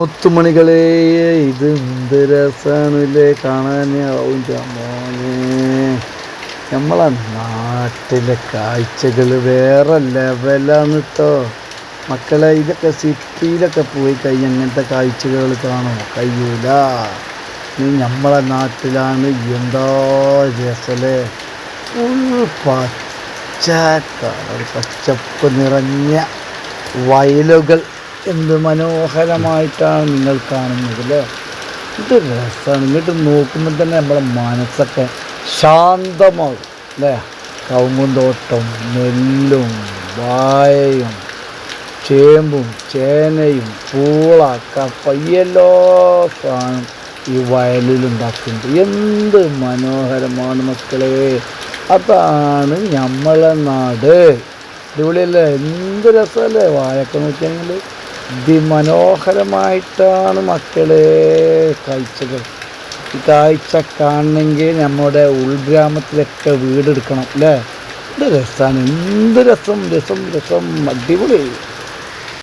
മുത്തുമണികളെ ഇത് എന്ത് രസാണല്ലേ കാണാനാവും മോനെ. നമ്മളെ നാട്ടിലെ കാഴ്ചകൾ വേറെ ലെവലാണ് കേട്ടോ മക്കളെ ഇതൊക്കെ സിറ്റിയിലൊക്കെ പോയി കഴിഞ്ഞാൽ അങ്ങനത്തെ കാഴ്ചകൾ കാണുമോ കഴിയൂല നമ്മളെ നാട്ടിലാണ് എന്തോ രസല്ലേ. ഫുൾ പച്ച കളർ പച്ചപ്പ് നിറഞ്ഞ വയലുകൾ. എന്ത് മനോഹരമായിട്ടാണ് നിങ്ങൾ കാണുന്നത് അല്ലേ ഇത് രസമാണ്. ഇങ്ങോട്ട് നോക്കുമ്പോൾ തന്നെ നമ്മളെ മനസ്സൊക്കെ ശാന്തമാകും അല്ലേ കവുങ്ങും തോട്ടം നെല്ലും വായയും ചേമ്പും ചേനയും പൂള കപ്പ എല്ലാ സാധനം ഈ വയലിലുണ്ടാക്കുന്നുണ്ട് എന്ത് മനോഹരമാണ് മക്കളെ. അതാണ് നമ്മളെ നാട്. അടിപൊളിയല്ലേ? എന്ത് രസമല്ലേ? വാഴക്ക നോക്കിയാൽ അതിമനോഹരമായിട്ടാണ് മക്കളെ കാഴ്ചകൾ. ഈ കാഴ്ച കാണണമെങ്കിൽ നമ്മുടെ ഉൾഗ്രാമത്തിലൊക്കെ വീടെടുക്കണം അല്ലേ? എന്ത് രസമാണ് എന്ത് രസം രസം രസം അടിപൊളി.